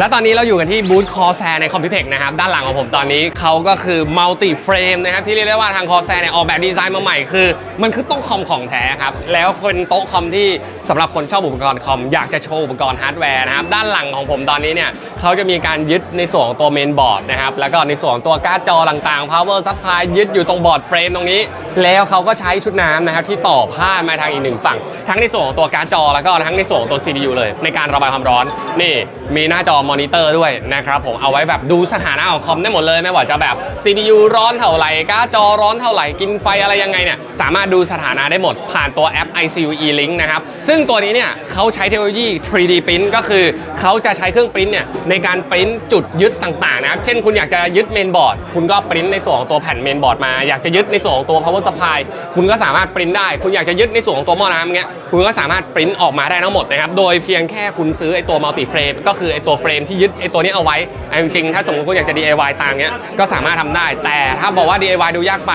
และตอนนี้เราอยู่กันที่บูธคอแซในคอมพิวเทคนะครับ ด้านหลังของผมตอนนี้เขาก็คือมัลติเฟรมนะครับ ที่เรียกได้ว่าทางคอแซเนี่ยออกแบบดีไซน์มาใหม่คือ มันคือโต๊ะคอมของแท้ครับ แล้วเป็นโต๊ะคอมที่สำหรับคนชอบอุปกรณ์คอม อยากจะโชว์อุปกรณ์ฮาร์ดแวร์นะครับ ด้านหลังของผมตอนนี้เนี่ยเขาจะมีการยึดในส่วนของตัวเมนบอร์ดนะครับแล้วก็ในส่วนของตัวการ์ดจอต่างๆ power supply ยึดอยู่ตรงบอร์ดเฟรมตรงนี้ แล้วเขาก็ใช้ชุดน้ำนะครับที่ต่อผ้ามาทางอีกหนึ่งฝั่ง ทั้งในส่วนของตัวการ์ดจอแล้วก็ทั้งในส่วนของตัว CPU เลย ในการระบายความร้อนนี่มีหน้าจอมอนิเตอร์ด้วยนะครับผมเอาไว้แบบดูสถานะของคอมได้หมดเลยไม่ว่าจะแบบ CPU ร้อนเท่าไหร่การ์ดจอร้อนเท่าไหร่กินไฟอะไรยังไงเนี่ยสามารถดูสถานะได้หมด ผ่านตัวแอป ICU E-Link นะครับซึ่งตัวนี้เนี่ยเขาใช้เทคโนโลยี 3D Print ก็คือเขาจะใช้เครื่องปริ้นเนี่ยในการปริ้นจุดยึดต่างๆนะครับเช่นคุณอยากจะยึดเมนบอร์ดคุณก็ปริ้นในส่วนของตัวแผ่นเมนบอร์ดมาอยากจะยึดในส่วนของตัว power supply คุณก็สามารถปริ้นได้ คุณอยากจะยึดในส่วนของตัวหม้อน้ำเงี้ยคุณก็สามารถปริ้นออกมาได้ทั้งหมดนะครับโดยเพียงแค่คุณซื้อไอตัวมัลติเฟรมก็คือไอตัวเฟรมที่ยึดไอตัวนี้เอาไว้เอจริงๆ ถ้าสมมติคุณอยากจะ DIY ตามเงี้ยก็สามารถทำได้ แต่ถ้าบอกว่า DIY ดูยากไป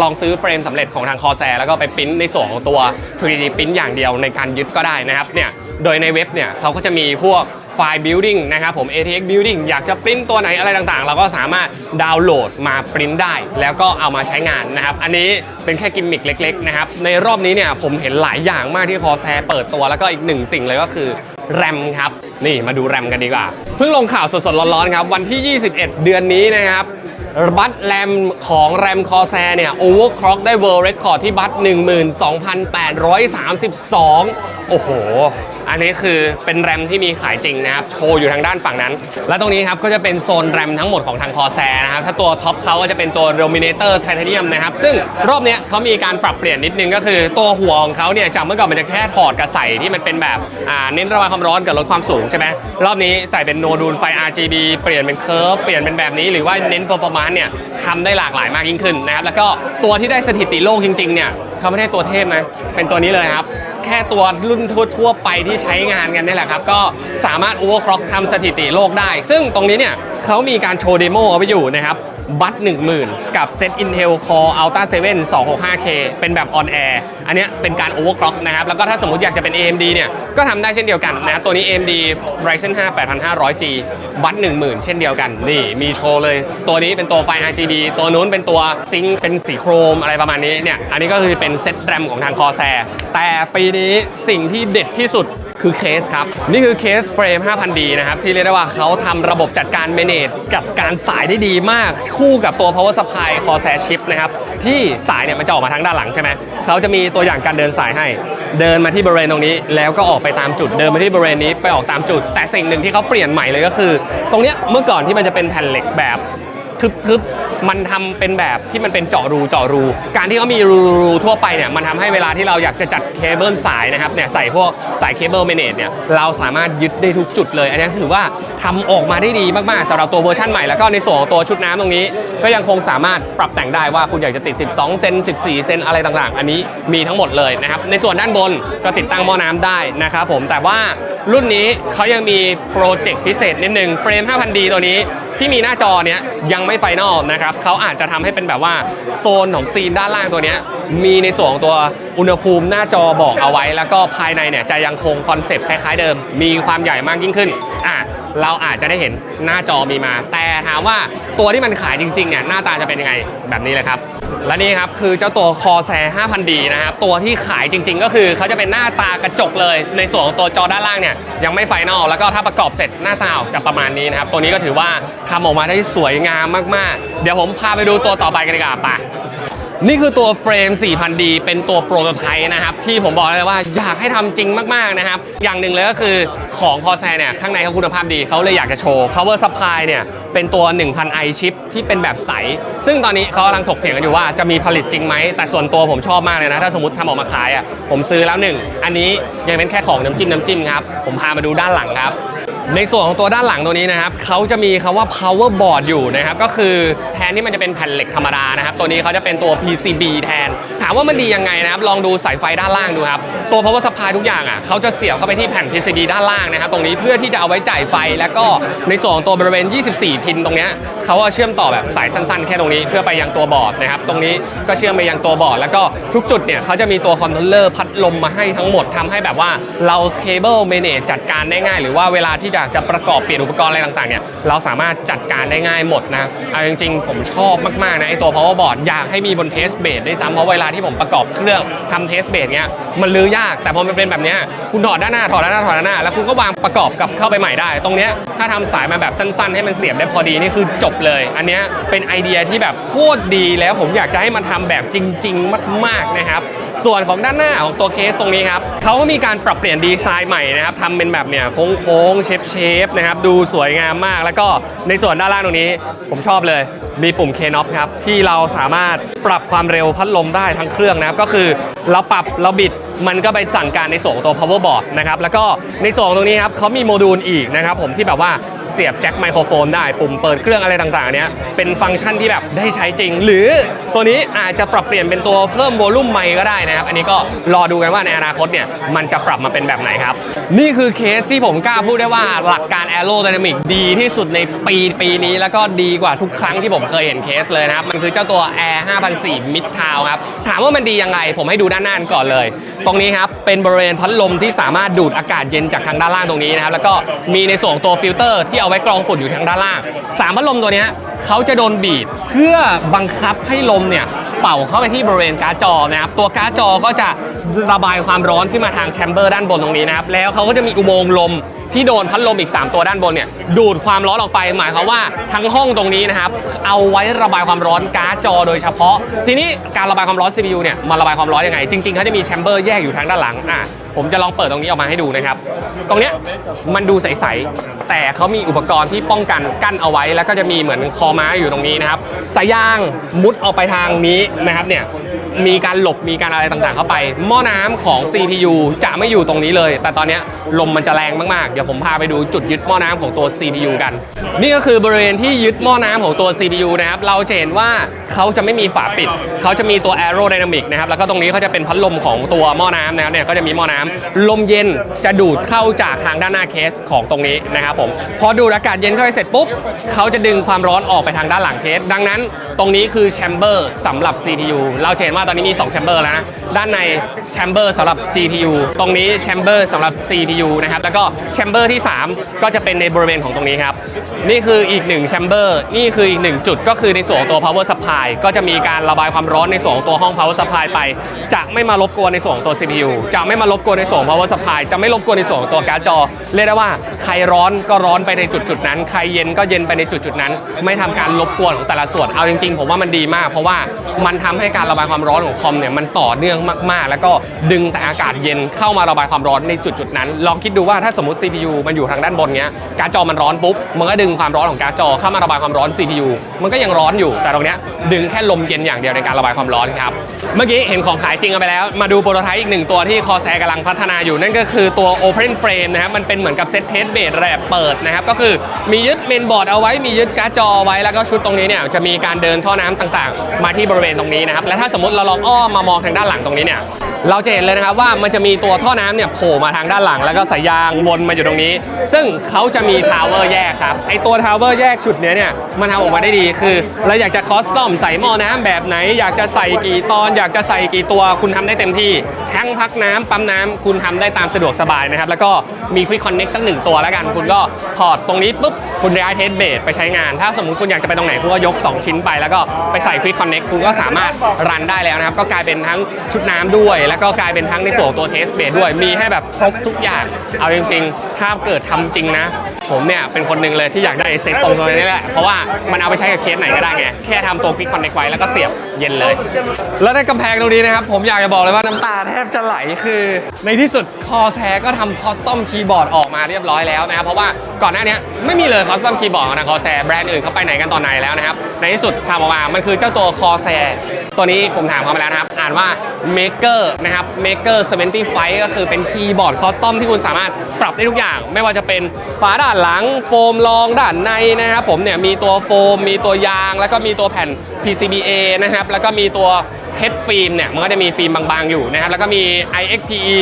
ลองซื้อเฟรมสำเร็จของทางคอแซแล้วก็ไปปริ้นในส่วนของตัว 3D ปริ้นอย่างเดียวในการยึดก็ได้นะครับเนี่ยโดยในเว็บเนี่ยเขาก็จะมีพวกไฟล์ building นะครับผม ATX building อยากจะปริ้นตัวไหนอะไรต่างๆ เราก็สามารถดาวน์โหลดมาปริ้นได้ แล้วก็เอามาใช้งานนะครับ อันนี้เป็นแค่กิมมิคเล็ก ๆ นะครับ ในรอบนี้เนี่ยผมเห็นหลายอย่างมากที่คอแซเปิดตัวแล้วก็อีกหนึ่งสิ่งเลยก็คือ แรมครับ นี่มาดูแรมกันดีกว่า เพิ่งลงข่าวสดๆ ร้อนๆ ครับ วันที่ 21 เดือนนี้นะครับบัตแรมของแรมคอแซเนี่ยโอเวอร์คล็อกได้เวิร์เรคคอร์ดที่บัต12,832โอ้โห อันนี้คือเป็นแรมที่มีขายจริงนะครับ โชว์อยู่ทางด้านฝั่งนั้น และตรงนี้ครับก็จะเป็นโซนแรมทั้งหมดของทางคอแซนะครับ ถ้าตัวท็อปเขาก็จะเป็นตัว Dominator Titanium นะครับ ซึ่งรอบนี้เขามีการปรับเปลี่ยนนิดนึงก็คือตัวหัวของเขาเนี่ยจากเมื่อก่อนมันจะแค่ถอดกับใส่ที่มันเป็นแบบอ่าเน้นระบายความร้อนกับลดความสูงใช่ไหมรอบนี้ใส่เป็นโนดูลไฟ RGB เปลี่ยนเป็นเคิร์ฟเปลี่ยนเป็นแบบนี้หรือว่าเน้น performance เนี่ยทำได้หลากหลายมากยิ่งขึ้นนะครับแล้วก็ตัวที่ได้สถิติโลกจริงๆเนี่ยเขาไม่ได้ตัวเทพนะเป็นตัวนี้เลยครับ แค่ตัวรุ่นทั่วๆไปที่ใช้งานกันนี่แหละครับ ก็สามารถอุปโคร็อกทำสถิติโลกได้ ซึ่งตรงนี้เนี่ย เขามีการโชว์เดโมเอาไว้อยู่นะครับ บัต10,000 กับเซต Intel Core Ultra 7 265K เป็นแบบ on air อันนี้เป็นการ overclock นะครับ แล้วก็ถ้าสมมติอยากจะเป็น AMD เนี่ย ก็ทำได้เช่นเดียวกันนะ ตัวนี้ AMD Ryzen 5 8500G บัต10,000 เช่นเดียวกัน นี่มีโชว์เลย ตัวนี้เป็นตัวไฟ RGB ตัวนู้นเป็นตัวซิงค์เป็นสีโครมอะไรประมาณนี้เนี่ย อันนี้ก็คือเป็นเซตแรมของทาง Corsair แต่ปีนี้สิ่งที่เด็ดที่สุด คือเคสครับ นี่คือเคสเฟรม 5,000D นะครับ ที่เรียกได้ว่าเขาทำระบบจัดการ manage กับการสายได้ดีมาก คู่กับตัว power supply Corsair chip นะครับ ที่สายเนี่ยมันจะออกมาทางด้านหลังใช่ไหมเขาจะมีตัวอย่างการเดินสายให้ เดินมาที่บริเวณตรงนี้ แล้วก็ออกไปตามจุดเดินมาที่บริเวณนี้ไปออกตามจุด แต่สิ่งหนึ่งที่เขาเปลี่ยนใหม่เลยก็คือ ตรงเนี้ยเมื่อก่อนที่มันจะเป็นแผ่นเหล็กแบบ ทึบๆมันทำเป็นแบบที่มันเป็นเจาะรูเจาะรู การที่เขามีรูรูทั่วไปเนี่ยมันทำให้เวลาที่เราอยากจะจัดเคเบิลสายนะครับเนี่ยใส่พวกสายเคเบิลเมเนจเนี่ยเราสามารถยึดได้ทุกจุดเลย อันนี้ถือว่าทำออกมาได้ดีมากๆสำหรับตัวเวอร์ชันใหม่แล้วก็ในส่วนของตัวชุดน้ำตรงนี้ ก็ยังคงสามารถปรับแต่งได้ว่าคุณอยากจะติด 12 เซน 14 เซนอะไรต่างๆ อันนี้มีทั้งหมดเลยนะครับในส่วนด้านบนก็ติดตั้งหม้อน้ำได้นะครับผมแต่ว่า รุ่นนี้เขายังมีโปรเจกต์พิเศษนิดนึงเฟรม 5,000D ตัวนี้ที่มีหน้าจอเนี้ยยังไม่ไฟนอลนะครับเขาอาจจะทำให้เป็นแบบว่าโซนของซีนด้านล่างตัวเนี้ยมีในส่วนของตัวอุณหภูมิหน้าจอบอกเอาไว้ แล้วก็ภายในเนี่ยจะยังคงคอนเซปต์คล้ายๆเดิม มีความใหญ่มากยิ่งขึ้นอะเราอาจจะได้เห็นหน้าจอมีมา แต่ถามว่าตัวที่มันขายจริงๆเนี่ยหน้าตาจะเป็นยังไงแบบนี้เลยครับ และนี่ครับคือเจ้าตัวคอแซ 5,000D นะครับ ตัวที่ขายจริง ๆ ก็คือเขาจะเป็นหน้าตากระจกเลย ในส่วนของตัวจอด้านล่างเนี่ยยังไม่ไฟนอลแล้วก็ถ้าประกอบเสร็จหน้าตาจะประมาณนี้นะครับ ตัวนี้ก็ถือว่าทำออกมาได้สวยงามมากๆ เดี๋ยวผมพาไปดูตัวต่อไปกันดีกว่าไป นี่คือตัวเฟรม 4,000D เป็นตัวโปรโตไทป์นะครับ ที่ผมบอกเลยว่าอยากให้ทำจริงมาก ๆ นะครับ อย่างหนึ่งเลยก็คือของคอแซเนี่ย ข้างในเขาคุณภาพดีเขาเลยอยากจะโชว์ power supply เนี่ย เป็นตัว 1,000 i chip ที่เป็นแบบใส ซึ่งตอนนี้เขากำลังถกเถียงกันอยู่ว่าจะมีผลิตจริงไหม แต่ส่วนตัวผมชอบมากเลยนะ ถ้าสมมติทำออกมาขายอะผมซื้อแล้วหนึ่งอันนี้ยังเป็นแค่ของน้ำจิ้มน้ำจิ้มครับผมพามาดูด้านหลังครับ ในส่วนของตัวด้านหลังตัวนี้นะครับเขาจะมีคำว่า power board อยู่นะครับ ก็คือแทนที่มันจะเป็นแผ่นเหล็กธรรมดานะครับ ตัวนี้เขาจะเป็นตัว PCB แทนถามว่ามันดียังไงนะครับ ลองดูสายไฟด้านล่างดูครับ ตัว power supply ทุกอย่างอะเขาจะเสียบเข้าไปที่แผ่น PCB ด้านล่างนะครับ ตรงนี้เพื่อที่จะเอาไว้จ่ายไฟ แล้วก็ในส่วนของตัวบริเวณ 24 พินตรงเนี้ยเขาก็เชื่อมต่อแบบสายสั้นๆ แค่ตรงนี้เพื่อไปยังตัวบอร์ดนะครับ ตรงนี้ก็เชื่อมไปยังตัวบอร์ด แล้วก็ทุกจุดเนี่ยเขาจะมีตัวคอนโทรลเลอร์พัดลมมาให้ทั้งหมดทำให้แบบว่าเราเคเบิลเมเนจจัดการได้ง่าย หรือว่าเวลาที่อยากจะประกอบเปลี่ยนอุปกรณ์อะไรต่างๆเนี่ยเราสามารถจัดการได้ง่ายหมดนะเอาจริงๆ ผมชอบมากๆนะไอตัว power board อยากให้มีบนเทสเบดด้ซ้ำเพราะเวลาที่ผมประกอบเครื่องทำเทสเบดเนี้ย มันลื้อยาก แต่พอมันเป็นแบบนี้คุณถอดด้านหน้าถอดด้านหน้าถอดด้านหน้าแล้วคุณก็วางประกอบกับเข้าไปใหม่ได้ ตรงนี้ถ้าทำสายมาแบบสั้น ๆ ให้มันเสียบได้พอดีนี่คือจบเลย อันนี้เป็นไอเดียที่แบบโคตรดีแล้วผมอยากจะให้มันทำแบบจริง ๆ มากๆนะครับส่วนของด้านหน้าของตัวเคสตรงนี้ครับเขาก็มีการปรับเปลี่ยนดีไซน์ใหม่นะครับทำเป็นแบบเนี่ยโค้งๆเชฟเชฟๆนะครับดูสวยงามมาก แล้วก็ในส่วนด้านล่างตรงนี้ ผมชอบเลย มีปุ่ม k n o b ครับที่เราสามารถปรับความเร็วพัดลมได้ทั้งเครื่องนะครับก็คือเราปรับเราบิด มันก็ไปสั่งการในส่วนของตัว power board นะครับ แล้วก็ในส่วนตรงนี้ครับเขามีโมดูลอีกนะครับผมที่แบบว่าเสียบแจ็คไมโครโฟนได้ปุ่มเปิดเครื่องอะไรต่างๆเนี้ยเป็นฟังก์ชันที่แบบได้ใช้จริง หรือตัวนี้อาจจะปรับเปลี่ยนเป็นตัวเพิ่มโวลูมไมค์ก็ได้นะครับ อันนี้ก็รอดูกันว่าในอนาคตเนี่ยมันจะปรับมาเป็นแบบไหนครับ นี่คือเคสที่ผมกล้าพูดได้ว่าหลักการ a อโร d y นามิกดีที่สุดในปีปีนี้แล้วก็ดีกว่าทุกครั้งที่ผมเคยเห็นเคสเลยนะครับ มันคือเจ้าตัว Air 5004 Mid Town ครับถามว่ามันดียังไงผมให้ดูด้านหน้าก่อนเลยตรงนี้ครับเป็นบริเวณพัดลมที่สามารถดูดอากาศเย็นจากทางด้านล่างตรงนี้นะครับแล้วก็มีในส่วนของตัวฟิลเตอร์ที่เอาไว้กรองฝุ่นอยู่ทางด้านล่างสามพัดลมตัวนี้เขาจะโดนบีบเพื่อบังคับให้ลมเนี่ยเป่าเข้าไปที่บริเวณการ์ดจอนะครับตัวการ์ดจอก็จะระบายความร้อนขึ้นมาทางแชมเบอร์ด้านบนตรงนี้นะครับแล้วเขาก็จะมีอุโมงค์ลม ที่โดนพัดลมอีก 3 ตัวด้านบนเนี่ยดูดความร้อนออกไป หมายความว่าทั้งห้องตรงนี้นะครับเอาไว้ระบายความร้อนการ์ดจอโดยเฉพาะ ทีนี้การระบายความร้อน CPU เนี่ยมาระบายความร้อนยังไง จริงๆเขาจะมีแชมเบอร์แยกอยู่ทางด้านหลังอะผมจะลองเปิดตรงนี้ออกมาให้ดูนะครับ ตรงเนี้ยมันดูใสๆแต่เขามีอุปกรณ์ที่ป้องกันกั้นเอาไว้ แล้วก็จะมีเหมือนคอม้อยู่ตรงนี้นะครับสายยางมุดออกไปทางนี้นะครับเนี่ย มีการหลบมีการอะไรต่างๆ เข้าไป หม้อน้ำของ CPU จะไม่อยู่ตรงนี้เลย แต่ตอนนี้ลมมันจะแรงมากๆ เดี๋ยวผมพาไปดูจุดยึดหม้อน้ำของตัว CPU กัน นี่ก็คือบริเวณที่ยึดหม้อน้ำของตัว CPU นะครับ เราจะเห็นว่าเขาจะไม่มีฝาปิด เขาจะมีตัว aerodynamic นะครับ แล้วก็ตรงนี้เขาจะเป็นพัดลมของตัวหม้อน้ำนะครับ เนี่ยก็จะมีหม้อน้ำลมเย็นจะดูดเข้าจากทางด้านหน้าเคสของตรงนี้นะครับผม พอดูดอากาศเย็นเข้าไปเสร็จปุ๊บ เขาจะดึงความร้อนออกไปทางด้านหลังเคส ดังนั้น ตรงนี้คือแชมเบอร์สำหรับ CPU เราจะเห็นว่าตอนนี้มี 2 แชมเบอร์แล้วนะ ด้านในแชมเบอร์สำหรับ GPU ตรงนี้แชมเบอร์สำหรับ CPU นะครับ แล้วก็แชมเบอร์ที่ 3 ก็จะเป็นในบริเวณของตรงนี้ครับ นี่คืออีกหนึ่งแชมเบอร์ นี่คืออีกหนึ่งจุดก็คือในส่วนของตัว power supply ก็จะมีการระบายความร้อนในส่วนของตัวห้อง power supply ไป จะไม่มารบกวนในส่วนของตัว CPU จะไม่มารบกวนในส่วนของ power supply จะไม่รบกวนในส่วนของตัวการ์ดจอ เรียกได้ว่าใครร้อนก็ร้อนไปในจุดจุดๆนั้น ใครเย็นก็เย็นไปในจุดจุดๆนั้น ไม่ทำการรบกวนของแต่ละส่วน เอาจริงๆ ผมว่ามันดีมาก เพราะว่ามันทำให้การระบายความร้อน้อนของคอมเนี่ยมันต่อเนื่องมากๆ แล้วก็ดึงแต่อากาศเย็นเข้ามาระบายความร้อนในจุดๆนั้น ลองคิดดูว่าถ้าสมมติ CPU มันอยู่ทางด้านบนเนี้ยการ์ดจอมันร้อนปุ๊บมันก็ดึงความร้อนของการ์ดจอเข้ามาระบายความร้อน CPU มันก็ยังร้อนอยู่ แต่ตรงเนี้ยดึงแค่ลมเย็นอย่างเดียวในการระบายความร้อนครับเมื่อกี้เห็นของขายจริงกันไปแล้ว มาดูโปรโตไทป์อีกหนึ่งตัวที่คอแซกำลังพัฒนาอยู่นั่นก็คือตัว Open Frame นะครับมันเป็นเหมือนกับเซตเทสเบสแรบเปิดนะครับก็คือมียึดเมนบอร์ดเอาไว้มียึดการ์ดจอไว้แล้วก็ชุดตรงนี้เนี่ยจะมีการเดินท่อน้ำต่างๆ มาที่บริเวณตรงนี้นะครับและถ้าสมมติเราลองอ้อมมามองทางด้านหลังตรงนี้เนี่ยเราจะเห็นเลยนะครับว่ามันจะมีตัวท่อน้ำเนี่ยโผล่มาทางด้านหลัง แล้วก็สายยางวนมาอยู่ตรงนี้ ซึ่งเขาจะมีทาวเวอร์แยกครับไอตัวทาวเวอร์แยกชุดเนี้ยเนี่ยมันทำออกมาได้ดีคือเราอยากจะคอสตอมใส่หม้อน้ำแบบไหน อยากจะใส่กี่ตอน อยากจะใส่กี่ตัวคุณทำได้เต็มที่แท้งพักน้ำปั๊มน้ำคุณทำได้ตามสะดวกสบายนะครับ แล้วก็มีควิคอนเน็กสักหนึ่งตัวแล้วกัน คุณก็ถอดตรงนี้ปุ๊บคุณย้ายเทสเบสไปใช้งาน ถ้าสมมติคุณอยากจะไปตรงไหนคุณก็ยก 2 ชิ้นไปแล้วก็ไปใส่ควิคอนเน็กคุณก็สามารถรันได้แล้วนะครับ ก็กลายเป็นทั้งชุดน้ำด้วย แล้วก็กลายเป็นทั้งในส่วนของตัวเทสเบสด้วย มีให้แบบครบทุกอย่าง เอาจริงๆ ถ้าเกิดทำจริงนะ ผมเนี่ยเป็นคนหนึ่งเลยที่อยากได้เซตตรงตัวนี้แหละ เพราะว่ามันเอาไปใช้กับเคสไหนก็ได้ไง แค่ทำตัวควิกคอนเน็กไว้แล้วก็เสียบเย็นเลย แล้วในกำแพงตรงนี้นะครับ ผมอยากจะบอกเลยว่าน้ำตาแทบจะไหลคือ ในที่สุดคอแซก็ทำคอสตอมคีย์บอร์ดออกมาเรียบร้อยแล้วนะครับ เพราะว่าก่อนหน้านี้ไม่มีเลยคอสตอมคีย์บอร์ดของทางคอแซแบรนด์อื่นเขาไปไหนกันตอนไหนแล้วนะครับ ในที่สุดทำออกมา มันคือเจ้าตัวคอแซ ตัวนี้ผมถามเขามาแล้วนะครับ อ่านว่า Maker นะครับ Maker 75ก็คือเป็นคีย์บอร์ดคอสตอมที่คุณสามารถปรับได้ทุกอย่าง ไม่ว่าจะเป็นฝาด้านหลัง โฟมรองด้านในนะครับผมเนี่ยมีตัวโฟม มีตัวยาง แล้วก็มีตัวแผ่น PCBA นะครับ แล้วก็มีตัวเพชรฟิล์มเนี่ยมันก็จะมีฟิล์มบางๆอยู่นะครับ แล้วก็มี IXPE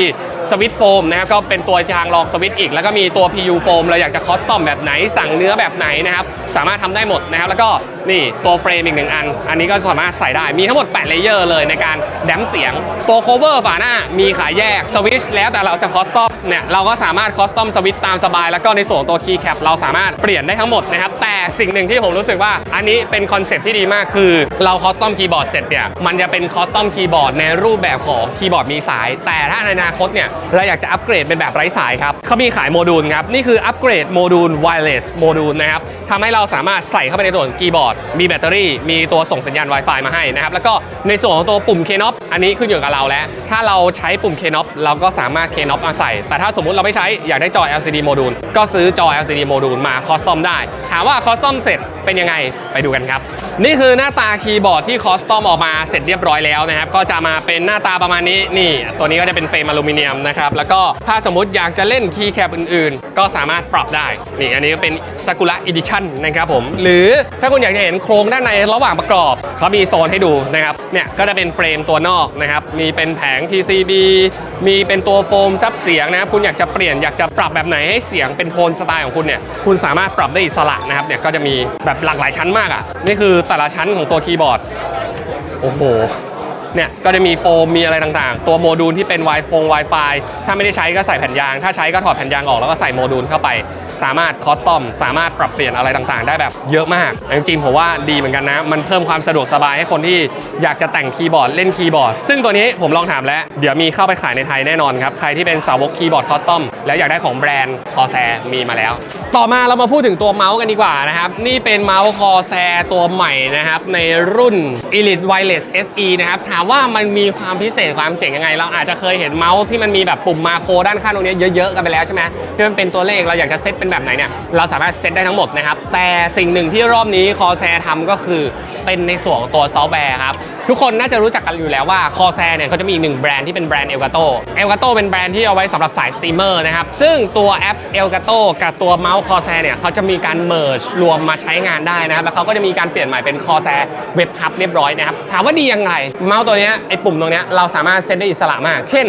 สวิตโฟมนะครับก็เป็นตัวยางรองสวิตอีก แล้วก็มีตัว PU โฟมเราอยากจะคอสตอมแบบไหน สั่งเนื้อแบบไหนนะครับสามารถทำได้หมดนะครับแล้วก็นี่ตัวเฟรมอีกหนึ่งอัน อันนี้ก็สามารถใส่ได้มีทั้งหมด 8 เลเยอร์เลยในการแดมเสียงตัวโคเวอร์ฝาหน้ามีขายแยกสวิตชแล้วแต่เราจะคอสตอมเนี่ยเราก็สามารถคอสตอมสวิตตามสบาย แล้วก็ในส่วนตัวคีย์แคปเราสามารถเปลี่ยนได้ทั้งหมดนะครับแต่สิ่งหนึ่งที่ผมรู้สึกว่าอันนี้เป็นคอนเซ็ปที่ดีมากคือเราคอสตอมคีย์บอร์ดเสร็จเนี่ยมันจะเป็นคอสตอมคีย์บอร์ดในรูปแบบของคีย์บอร์ดมีสาย แต่ถ้าในอนาคตเนี่ยเราอยากจะอัปเกรดเป็นแบบไร้สายครับเขามีขายโมดูลครับ นี่คืออัปเกรดโมดูล wireless โมดูลนะครับทำให้เราสามารถใส่เข้าไปในตัวคีย์บอร์ด มีแบตเตอรี่ มีตัวส่งสัญญาณ Wi-Fi มาให้นะครับ แล้วก็ในส่วนของตัวปุ่ม K-NOB อันนี้ขึ้นอยู่กับเราแล้ว ถ้าเราใช้ปุ่ม K-NOB เราก็สามารถ K-NOB มาใส่ แต่ถ้าสมมุติเราไม่ใช้อยากได้จอ LCD โมดูลก็ซื้อจอ LCD โมดูลมาคอสตอมได้ ถามว่าคอสตอมเสร็จ เป็นยังไงไปดูกันครับ นี่คือหน้าตาคีย์บอร์ดที่คอสตอมออกมาเสร็จเรียบร้อยแล้วนะครับ ก็จะมาเป็นหน้าตาประมาณนี้นี่ ตัวนี้ก็จะเป็นเฟรมอลูมิเนียมนะครับ แล้วก็ถ้าสมมติอยากจะเล่นคีย์แคปอื่นๆ ก็สามารถปรับได้ นี่อันนี้ก็เป็นซากุระอีดิชั่นนะครับผม หรือถ้าคุณอยากจะเห็นโครงด้านในระหว่างประกอบเขามีโซนให้ดูนะครับเนี่ยก็จะเป็นเฟรมตัวนอกนะครับมีเป็นแผง PCB มีเป็นตัวโฟมซับเสียงนะครับคุณอยากจะเปลี่ยนอยากจะปรับแบบไหนให้เสียงเป็นโทนสไตล์ของคุณเนี่ยคุณสามารถปรับได้อิสระนะครับเนี่ยก็จะมีแบบหลากหลายชั้นมากอะ นี่คือแต่ละชั้นของตัวคีย์บอร์ด โอ้โห เนี่ย ก็จะมีโฟม มีอะไรต่างๆ ตัวโมดูลที่เป็น Wi-Fi ถ้าไม่ได้ใช้ก็ใส่แผ่นยาง ถ้าใช้ก็ถอดแผ่นยางออกแล้วก็ใส่โมดูลเข้าไป สามารถคอสตอม สามารถปรับเปลี่ยนอะไรต่างๆ ได้แบบเยอะมากจริงๆผมว่าดีเหมือนกันนะ มันเพิ่มความสะดวกสบายให้คนที่อยากจะแต่งคีย์บอร์ดเล่นคีย์บอร์ด ซึ่งตัวนี้ผมลองถามแล้ว เดี๋ยวมีเข้าไปขายในไทยแน่นอนครับ ใครที่เป็นสาวกคีย์บอร์ดคอสตอม แล้วอยากได้ของแบรนด์คอแซมีมาแล้ว ต่อมาเรามาพูดถึงตัวเมาส์กันดีกว่านะครับ นี่เป็นเมาส์คอแซตัวใหม่นะครับในรุ่น Elite Wireless SE นะครับถามว่ามันมีความพิเศษความเจ๋งยังไง เราอาจจะเคยเห็นเมาส์ที่มันมีแบบปุ่มมาโครด้านข้างตรงนี้เยอะๆกันไปแล้วใช่ไหมที่มันเป็นตัวเลขเราอยากจะเซตเป็นแบบไหนเนี่ยเราสามารถเซตได้ทั้งหมดนะครับ แต่สิ่งหนึ่งที่รอบนี้คอแซทำก็คือเป็นในส่วนของตัวซอฟต์แวร์ครับ ทุกคนน่าจะรู้จักกันอยู่แล้วว่าคอแซเนี่ยเขาจะมีอีกหนึ่งแบรนด์ที่เป็นแบรนด์เอลกาโตเอลกาโตเป็นแบรนด์ที่เอาไว้สำหรับสายสตรีมเมอร์นะครับ ซึ่งตัวแอปเอลกาโตกับตัวเมาส์คอแซเนี่ยเขาจะมีการเมิร์จรวมมาใช้งานได้นะครับ แล้วเขาก็จะมีการเปลี่ยนใหม่เป็นคอแซเว็บฮับเรียบร้อยนะครับ ถามว่าดียังไง เมาส์ตัวเนี้ยไอ้ปุ่มตรงเนี้ยเราสามารถเซตได้อิสระมาก เช่น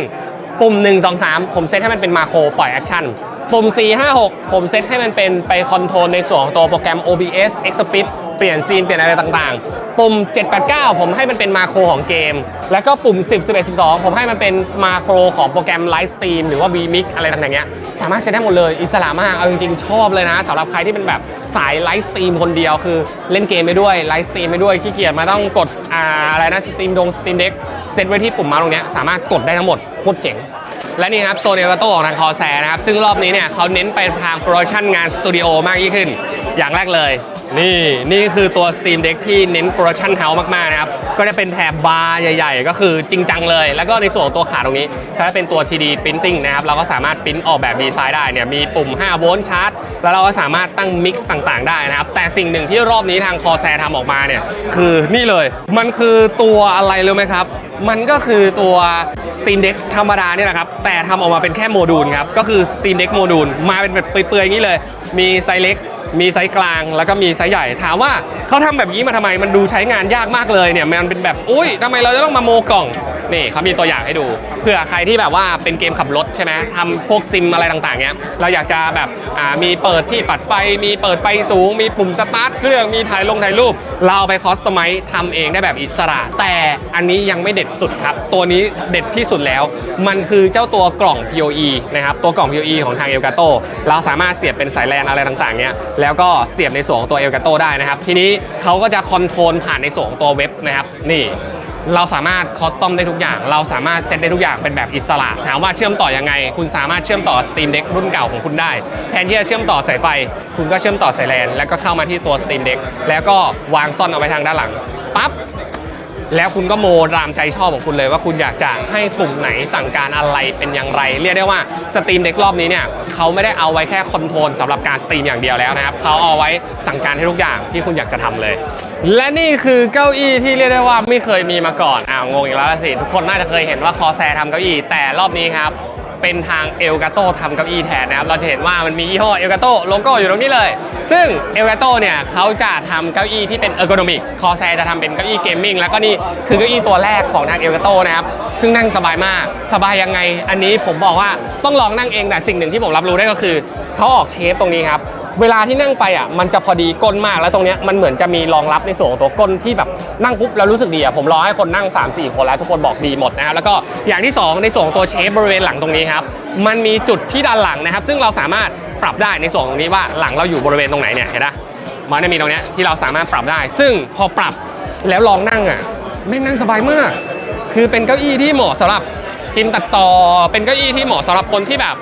ปุ่ม 1 2 3 ผมเซตให้มันเป็นมาโครปล่อยแอคชั่นปุ่ม 4 5 6 ผมเซตให้มันเป็นไปคอนโทรลในส่วนของตัวโปรแกรม OBS Xsplit เปลี่ยนซีนเปลี่ยนอะไรต่างๆ ปุ่ม 789 ผมให้มันเป็นมาโครของเกม แล้วก็ปุ่ม 10 11 12 ผมให้มันเป็นมาโครของโปรแกรมไลฟ์สตรีมหรือว่า vmix อะไรต่างๆเงี้ย สามารถเซตได้หมดเลย อิสระมาก เอาจริงๆ ชอบเลยนะสำหรับใครที่เป็นแบบสายไลฟ์สตรีมคนเดียว คือเล่นเกมไปด้วยไลฟ์สตรีมไปด้วย ขี้เกียจมาต้องกดอ่าอะไรนะสตรีมดงสตรีมเด็กเซตไว้ที่ปุ่มมาตรงเนี้ย สามารถกดได้ทั้งหมด โคตรเจ๋ง และนี่ครับโซเนลกาโตของทางคอแซนะครับ ซึ่งรอบนี้เนี่ยเขาเน้นไปทางโปรดักชันงานสตูดิโอมากยิ่งขึ้น อย่างแรกเลย นี่นี่คือตัว Steam Deck ที่เน้นโปรดักชันเฮาส์มาก ๆ นะครับ ก็จะเป็นแถบบาร์ใหญ่ ๆ ก็คือจริงจังเลย แล้วก็ในส่วนของตัวขาตรงนี้ ถ้าเป็นตัว 3D Printing นะครับ เราก็สามารถปริ้นออกแบบดีไซน์ได้เนี่ยมีปุ่ม 5 โวลต์ชาร์จ แล้วเราก็สามารถตั้งมิกซ์ต่างๆ ได้นะครับ แต่สิ่งหนึ่งที่รอบนี้ทางคอแซทำออกมาเนี่ย คือนี่เลย มันคือตัวอะไรรู้ไหมครับมันก็คือตัว Steam Deck ธรรมดาเนี่ยแหละครับ แต่ทำออกมาเป็นแค่โมดูลครับ ก็คือ Steam Deck โมดูลมาเป็นแบบเปื่อยๆอย่างนี้เลย มีไซส์เล็ก มีไซส์กลางแล้วก็มีไซส์ใหญ่ ถามว่าเขาทำแบบนี้มาทำไมมันดูใช้งานยากมากเลยเนี่ยมันเป็นแบบอุ้ยทำไมเราจะต้องมาโมกล่อง นี่เขามีตัวอย่างให้ดูเพื่อใครที่แบบว่าเป็นเกมขับรถใช่ไหมทำพวกซิมอะไรต่างๆเนี้ยเราอยากจะแบบมีเปิดที่ปัดไฟมีเปิดไฟสูง มีปุ่มสตาร์ทเครื่องมีถ่ายลงถ่ายรูป เราเอาไปคอสตอมไมซ์ทำเองได้แบบอิสระ แต่อันนี้ยังไม่เด็ดสุดครับ ตัวนี้เด็ดที่สุดแล้ว มันคือเจ้าตัวกล่อง PoE นะครับตัวกล่อง PoE ของทางเอลกาโตเราสามารถเสียบเป็นสายแลนอะไรต่างๆเนี้ยแล้วก็เสียบในส่วนของตัวเอลกาโตได้นะครับทีนี้เขาก็จะคอนโทรลผ่านในส่วนของตัวเว็บนะครับนี่ เราสามารถคอสตอมได้ทุกอย่าง เราสามารถเซตได้ทุกอย่างเป็นแบบอิสระ ถามว่าเชื่อมต่อยังไง คุณสามารถเชื่อมต่อ Steam Deck รุ่นเก่าของคุณได้ แทนที่จะเชื่อมต่อสายไฟ คุณก็เชื่อมต่อสายแลนแล้วก็เข้ามาที่ตัว Steam Deck แล้วก็วางซ่อนเอาไว้ทางด้านหลังปั๊บ แล้วคุณก็โมตามใจชอบของคุณเลยว่าคุณอยากจะให้กลุ่มไหนสั่งการอะไรเป็นอย่างไร เรียกได้ว่าสตรีมเด็กรอบนี้เนี่ยเขาไม่ได้เอาไว้แค่คอนโทรลสำหรับการสตรีมอย่างเดียวแล้วนะครับเขาเอาไว้สั่งการให้ทุกอย่างที่คุณอยากจะทำเลย และนี่คือเก้าอี้ที่เรียกได้ว่าไม่เคยมีมาก่อนอ้าวงงอีกแล้วละสิทุกคนน่าจะเคยเห็นว่าคอแซทำเก้าอี้แต่รอบนี้ครับ เป็นทางเอลกาโต้ทำเก้าอี้แทนนะครับ เราจะเห็นว่ามันมียี่ห้อเอลกาโตโลโก้อยู่ตรงนี้เลย ซึ่งเอลกาโต้เนี่ยเขาจะทำเก้าอี้ที่เป็นเออร์โกนอมิก คอแซจะทำเป็นเก้าอี้เกมมิ่งแล้วก็นี่คือเก้าอี้ตัวแรกของทางเอลกาโต้นะครับ ซึ่งนั่งสบายมาก สบายยังไง อันนี้ผมบอกว่าต้องลองนั่งเองแต่สิ่งหนึ่งที่ผมรับรู้ได้ก็คือเขาออกเชฟตรงนี้ครับ เวลาที่นั่งไปอะมันจะพอดีก้นมากแล้วตรงเนี้ยมันเหมือนจะมีรองรับในส่วนของตัวก้นที่แบบนั่งปุ๊บแล้วรู้สึกดีอะผมรอให้คนนั่ง 3-4 คนแล้วทุกคนบอกดีหมดนะครับแล้วก็อย่างที่ 2 ในส่วนของตัวเชฟบริเวณหลังตรงนี้ครับมันมีจุดที่ด้านหลังนะครับ ซึ่งเราสามารถปรับได้ในส่วนตรงนี้ว่าหลังเราอยู่บริเวณตรงไหนเนี่ยเห็นปะมันจะมีตรงเนี้ยที่เราสามารถปรับได้ ซึ่งพอปรับแล้วลองนั่งอะแม่งนั่งสบายมาก คือเป็นเก้าอี้ที่เหมาะสำหรับทีมตัดต่อเป็นเก้าอี้ที่เหมาะสำหรับคนที่แบบ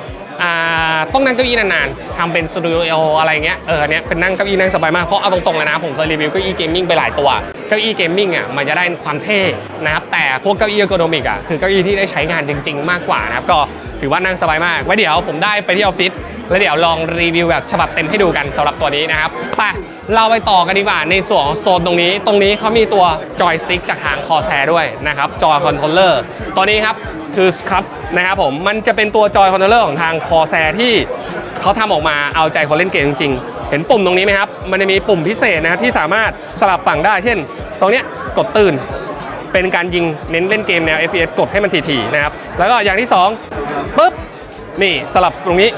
ต้องนั่งเก้าอี้นานๆทำเป็นสตูดิโออะไรเงี้ยเออเนี้ยเป็นนั่งเก้าอี้นั่งสบายมากเพราะเอาตรงๆเลยนะผมเคยรีวิวเก้าอี้เกมมิ่งไปหลายตัวเก้าอี้เกมมิ่งอะมันจะได้ความเท่นะครับแต่พวกเก้าอี้เออร์โนมิกอะคือเก้าอี้ที่ได้ใช้งานจริง ๆ มากกว่านะครับก็ถือว่านั่งสบายมากไว้เดี๋ยวผมได้ไปที่ออฟฟิศแล้วเดี๋ยวลองรีวิวแบบฉบับเต็มให้ดูกันสำหรับตัวนี้นะครับไปเราไปต่อกันดีกว่าในส่วนของโซนตรงนี้ ตรงนี้เขามีตัวจอยสติ๊กจากทางคอแซด้วยนะครับจอยคอนโทรลเลอร์ตัวนี้ครับ คือสคัฟนะครับผมมันจะเป็นตัวจอยคอนโทรลเลอร์ของทางคอแซที่เขาทำออกมาเอาใจคนเล่นเกมจริงๆ เห็นปุ่มตรงนี้ไหมครับ มันจะมีปุ่มพิเศษนะครับที่สามารถสลับฝั่งได้ เช่น ตรงเนี้ยกดตื่น เป็นการยิงเน้นเล่นเกมแนว FPS กดให้มันถี่ๆนะครับ แล้วก็อย่างที่2ปุ๊บ นี่สลับตรงนี้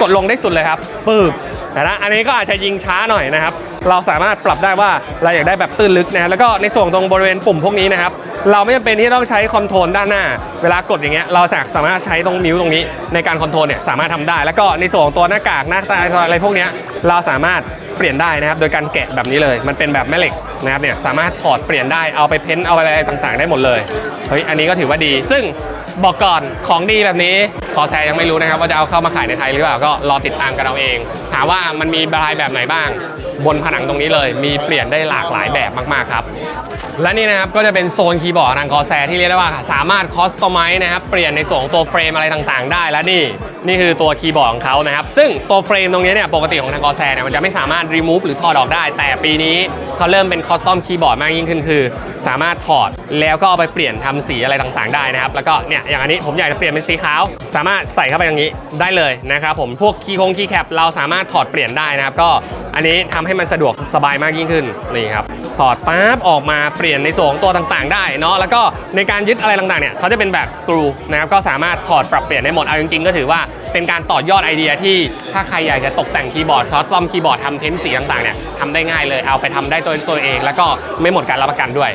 กดลงได้สุดเลยครับปึ๊บแต่นะอันนี้ก็อาจจะยิงช้าหน่อยนะครับ เราสามารถปรับได้ว่าเราอยากได้แบบตื้นลึกนะแล้วก็ในส่วนตรงบริเวณปุ่มพวกนี้นะครับ เราไม่จำเป็นที่ต้องใช้คอนโทรลด้านหน้า เวลากดอย่างเงี้ยเราสามารถใช้ตรงนิ้วตรงนี้ในการคอนโทรลเนี่ยสามารถทำได้ แล้วก็ในส่วนของตัวหน้ากากหน้าตาอะไรพวกเนี้ยเราสามารถเปลี่ยนได้นะครับ โดยการแกะแบบนี้เลย มันเป็นแบบแม่เหล็กนะครับเนี่ยสามารถถอดเปลี่ยนได้เอาไปเพ้นท์เอาอะไรต่างๆ ได้หมดเลยเฮ้ยอันนี้ก็ถือว่าดี ซึ่งบอกก่อนของดีแบบนี้คอแซยังไม่รู้นะครับ ว่าจะเอาเข้ามาขายในไทยหรือเปล่าก็รอติดตามกันเอาเอง ถามว่ามันมีบรายแบบไหนบ้าง บนผนังตรงนี้เลย มีเปลี่ยนได้หลากหลายแบบมากๆครับและนี่นะครับก็จะเป็นโซนคีย์บอร์ดทางคอแซที่เรียกได้ว่าสามารถคอสตอมไมนะครับเปลี่ยนในส่วนของตัวเฟรมอะไรต่างๆ ได้และนี่นี่คือตัวคีย์บอร์ดของเขานะครับซึ่งตัวเฟรมตรงนี้เนี่ยปกติของทางคอแซเนี่ยมันจะไม่สามารถรีมูฟหรือถอดออกได้ แต่ปีนี้เขาเริ่มเป็นคอสตอมคีย์บอร์ดมากยิ่งขึ้นคือ สามารถถอดแล้วก็เอาไปเปลี่ยนทำสีอะไรต่างๆ ได้นะครับแล้วก็เนี่ยอย่างอันนี้ผมอยากจะเปลี่ยนเป็นสีขาว สามารถใส่เข้าไปอย่างนี้ได้เลยนะครับผมพวกคีย์คงคีย์แคปเราสามารถถอดเปลี่ยนได้นะครับก็ อันนี้ทำให้มันสะดวกสบายมากยิ่งขึ้นนี่ครับถอดปั๊บออกมาเปลี่ยนในส่วนของตัวต่างๆ ได้เนาะแล้วก็ในการยึดอะไรต่างๆเนี่ยเขาจะเป็นแบบสกรูนะครับก็สามารถถอดปรับเปลี่ยนได้หมดเอาจริงๆ ก็ถือว่าเป็นการต่อยอดไอเดียที่ถ้าใครอยากจะตกแต่งคีย์บอร์ดคอสตอมคีย์บอร์ดทำเพ้นสีต่างๆเนี่ยทำได้ง่ายเลยเอาไปทำได้ตัวตัวเอง แล้วก็ไม่หมดการรับประกันด้วย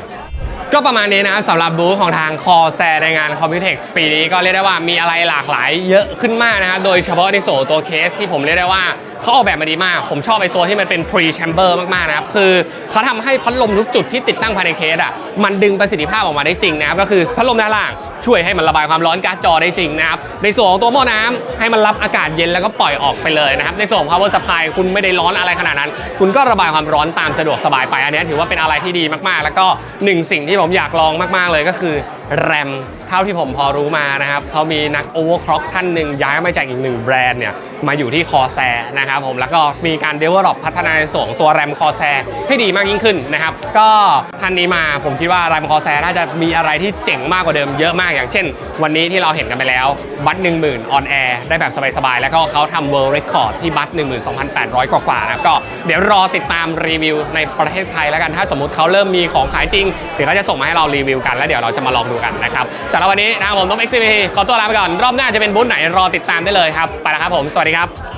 ก็ประมาณนี้นะครับสำหรับบูธของทางคอแซในงาน Computex ปีนี้ก็เรียกได้ว่ามีอะไรหลากหลายเยอะขึ้นมากนะครับโดยเฉพาะในโซตัวเคสที่ผมเรียกได้ว่าเขาออกแบบมาดีมาก ผมชอบไอ้ตัวที่มันเป็น pre chamber มากๆนะครับ คือเขาทำให้พัดลมทุกจุดที่ติดตั้งภายในเคสอะมันดึงประสิทธิภาพออกมาได้จริงนะครับ ก็คือพัดลมด้านล่าง ช่วยให้มันระบายความร้อนการ์ดจอได้จริงนะครับในส่วนของตัวหม้อน้ำให้มันรับอากาศเย็นแล้วก็ปล่อยออกไปเลยนะครับในส่วนของ power supply คุณไม่ได้ร้อนอะไรขนาดนั้น คุณก็ระบายความร้อนตามสะดวกสบายไปอันนี้ถือว่าเป็นอะไรที่ดีมากๆ แล้วก็หนึ่งสิ่งที่ผมอยากลองมากๆเลยก็คือแรม เท่าที่ผมพอรู้มานะครับเขามีนักโอเวอร์คล็อกท่านหนึ่งย้ายมาจากอีกหนึ่งแบรนด์เนี่ยมาอยู่ที่คอแซนะครับผมแล้วก็มีการ develop พัฒนาในส่วนของตัวแรมคอแซให้ดีมากยิ่งขึ้นนะครับก็ท่านนี้มาผมคิดว่าแรมคอแซน่าจะมีอะไรที่เจ๋งมากกว่าเดิมเยอะมากอย่างเช่น วันนี้ที่เราเห็นกันไปแล้วบัต1 0,000 on air ได้แบบสบายๆ แล้วก็เขาทำ world record ที่บัต12,800กว่าๆนะครับก็เดี๋ยวรอติดตามรีวิวในประเทศไทยแล้วกันถ้าสมมติเขาเริ่มมีของขายจริงเดี๋ยวเขาจะส่งมาให้เรารีวิวกันแล้วเดี๋ยวเราจะมาลองดูกันนะครับสำหรับวันนี้นะครับผมต้อง XCP ขอตัวลาไปก่อน รอบหน้าจะเป็นบูธไหนรอติดตามได้เลยครับ ไปแล้วครับผม สวัสดีครับ